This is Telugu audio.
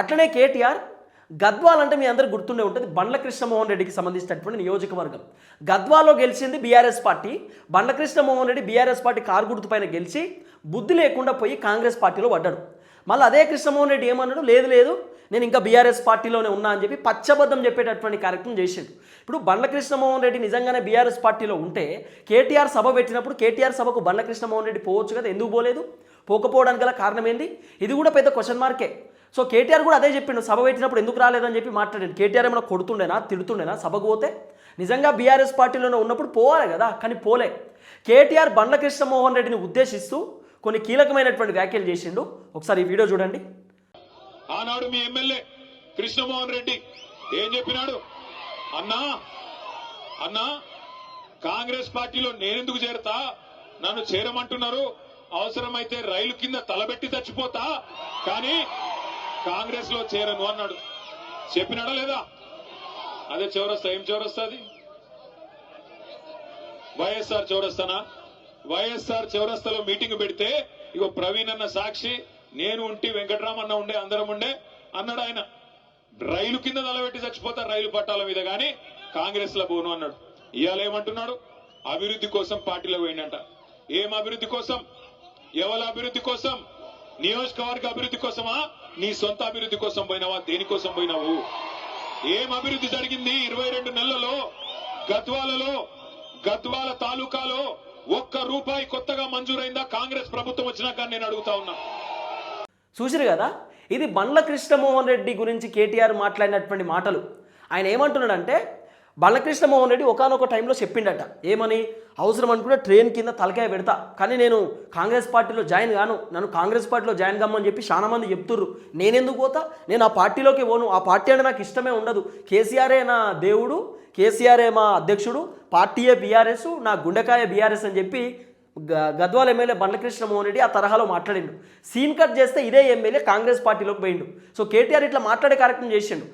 అట్లనే కేటీఆర్ గద్వాల్ అంటే మీ అందరూ గుర్తుండే ఉంటుంది. బండ్ల కృష్ణమోహన్ రెడ్డికి సంబంధించినటువంటి నియోజకవర్గం. గద్వాలో గెలిచింది BRS party. Bandla Krishnamohan Reddy BRS party car గుర్తుపైన గెలిచి బుద్ధి లేకుండా పోయి కాంగ్రెస్ పార్టీలో పడ్డాడు. మళ్ళీ అదే కృష్ణమోహన్ రెడ్డి ఏమన్నాడు? లేదు లేదు నేను ఇంకా బీఆర్ఎస్ పార్టీలోనే ఉన్నా అని చెప్పి పచ్చబద్ధం చెప్పేటటువంటి కార్యక్రమం చేసిండు. ఇప్పుడు బండ్ల కృష్ణమోహన్ రెడ్డి నిజంగానే బీఆర్ఎస్ పార్టీలో ఉంటే కేటీఆర్ సభ పెట్టినప్పుడు కేటీఆర్ సభకు బండ్ల కృష్ణమోహన్ రెడ్డి పోవచ్చు కదా? ఎందుకు పోలేదు? పోకపోవడానికి గల కారణం ఏంది ఇది కూడా పెద్ద క్వశ్చన్ మార్కే సో కేటీఆర్ కూడా అదే చెప్పిండు సభ పెట్టినప్పుడు ఎందుకు రాలేదని చెప్పి మాట్లాడాను కేటీఆర్ ఏమైనా కొడుతుండేనా తిడుతుండేనా సభకు పోతే? నిజంగా బీఆర్ఎస్ పార్టీలోనే ఉన్నప్పుడు పోవాలి కదా కానీ పోలే. కేటీఆర్ బండ్ల కృష్ణమోహన్ రెడ్డిని ఉద్దేశిస్తూ కొన్ని కీలకమైనటువంటి వ్యాఖ్యలు చేసిండు. ఒకసారి ఈ వీడియో చూడండి. ఆనాడు మీ ఎమ్మెల్యే కృష్ణమోహన్ రెడ్డి ఏం చెప్పినాడు? అన్నా అన్నా కాంగ్రెస్ పార్టీలో నేనెందుకు చేరతా? నన్ను చేరమంటున్నారు. అవసరమైతే రైలు కింద తలబెట్టి చచ్చిపోతా. కానీ కాంగ్రెస్లో చేరను అన్నాడు. చెప్పినాడా లేదా? అదే చౌరస్తా. ఏం చౌరస్తా అది? వైఎస్ఆర్ చౌరస్తానా? వైఎస్ఆర్ చౌరస్తాలో మీటింగ్ పెడితే ఇగో ప్రవీణ్ అన్న సాక్షి నేను ఉంటే వెంకటరామన్న ఉండే అందరం ఉండే అన్నాడు ఆయన. రైలు కింద నిలబెట్టి చచ్చిపోతా రైలు పట్టాల మీద కానీ కాంగ్రెస్లో పోను అన్నాడు. ఇవాళ ఏమంటున్నాడు అభివృద్ధి కోసం పార్టీలో పోయిందంట ఏం అభివృద్ధి కోసం? ఎవరి అభివృద్ధి కోసం? నియోజకవర్గ అభివృద్ధి కోసమా? నీ సొంత అభివృద్ధి కోసం పోయినావా? దేనికోసం పోయినావు? ఏం అభివృద్ధి జరిగింది ఇరవై రెండు నెలలలో? గద్వాలలో గద్వాల తాలూకాలో ఒక్క రూపాయి కొత్తగా మంజూరైందా? కాంగ్రెస్ ప్రభుత్వం వచ్చినాక నేను అడుగుతా ఉన్నా. చూసిరు కదా? ఇది బండ్ల కృష్ణమోహన్ రెడ్డి గురించి కేటీఆర్ మాట్లాడినటువంటి మాటలు. ఆయన ఏమంటున్నాడంటే బండ్ల కృష్ణమోహన్ రెడ్డి ఒకనొక టైంలో చెప్పిండట ఏమని? అవసరం అనుకుంటే ట్రైన్ కింద తలకాయ పెడతా. కానీ నేను కాంగ్రెస్ పార్టీలో జాయిన్ కాను. నన్ను కాంగ్రెస్ పార్టీలో జాయిన్ కమ్మని చెప్పి చాలా మంది చెప్తుర్రు. నేనెందుకు పోతా? నేను ఆ పార్టీలోకి పోను. ఆ పార్టీ అంటే నాకు ఇష్టమే ఉండదు. కేసీఆరే నా దేవుడు కేసీఆరే మా అధ్యక్షుడు పార్టీయే బీఆర్ఎస్ నా గుండెకాయ బీఆర్ఎస్ అని చెప్పి గ- గద్వాల ఎమ్మెల్యే బండ్లకృష్ణ మోహన్ రెడ్డి ఆ తరహాలో మాట్లాడిండు. సీన్ కట్ చేస్తే ఇదే ఎమ్మెల్యే కాంగ్రెస్ పార్టీలోకి పోయిండు. సో కేటీఆర్ ఇట్లా మాట్లాడే కార్యక్రమం చేసిండు.